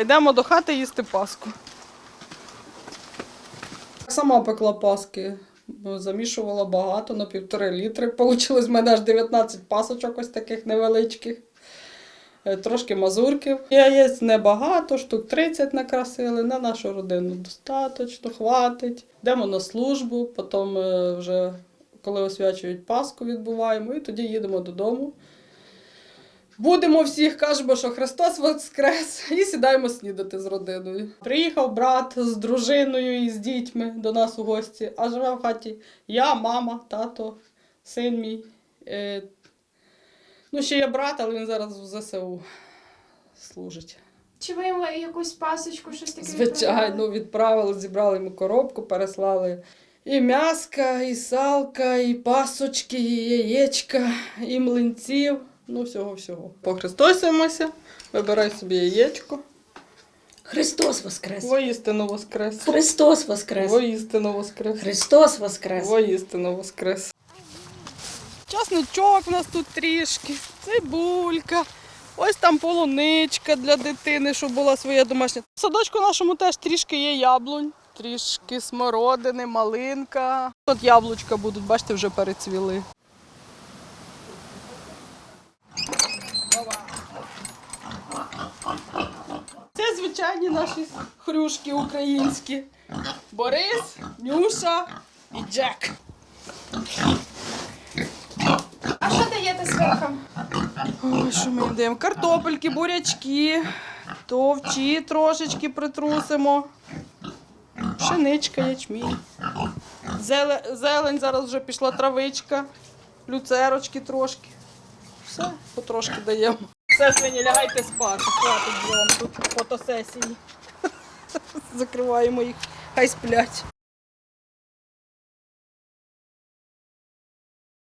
Йдемо до хати їсти паску. Сама пекла паски. Замішувала багато на півтори літри. Получилось в мене аж 19 пасочок ось таких невеличких. Е, Трошки мазурків. Яєць небагато, штук 30 накрасили. На нашу родину достатньо, хватить. Йдемо на службу, потім е, вже коли освячують Пасху, відбуваємо, і тоді їдемо додому. Будемо всіх, кажемо, що Христос Воскрес, і сідаємо снідати з родиною. Приїхав брат з дружиною і з дітьми до нас у гості, а живе в хаті я, мама, тато, син мій. Е, ну, ще є брат, але він зараз в ЗСУ служить. Чи ви йому якусь пасочку, щось таке? Звичайно, відправили, зібрали йому коробку, переслали і м'яска, і салка, і пасочки, і яєчка, і млинців. Ну, всього-всього. Похристосуємося, вибирай собі яєчко. Христос Воскрес! Воістину воскрес. Христос Воскрес! Воістину воскрес. Христос Воскрес! Воістину воскрес. Часничок в нас тут трішки, цибулька. Ось там полуничка для дитини, щоб була своя домашня. В садочку нашому теж трішки є яблунь, трішки смородини, малинка. Тут яблучка будуть, бачите, вже перецвіли. Звичайні наші хрюшки українські. Борис, Нюша і Джек. А що даєте свинкам? Ой, що ми даємо? Картопельки, бурячки, товчі трошечки притрусимо. Пшеничка, ячмінь. Зеле, зелень зараз вже пішла травичка, люцерочки трошки. Все, потрошки даємо. Все, свині, лягайте спати. Хватить вам тут фотосесії. Закриваємо їх, хай сплять.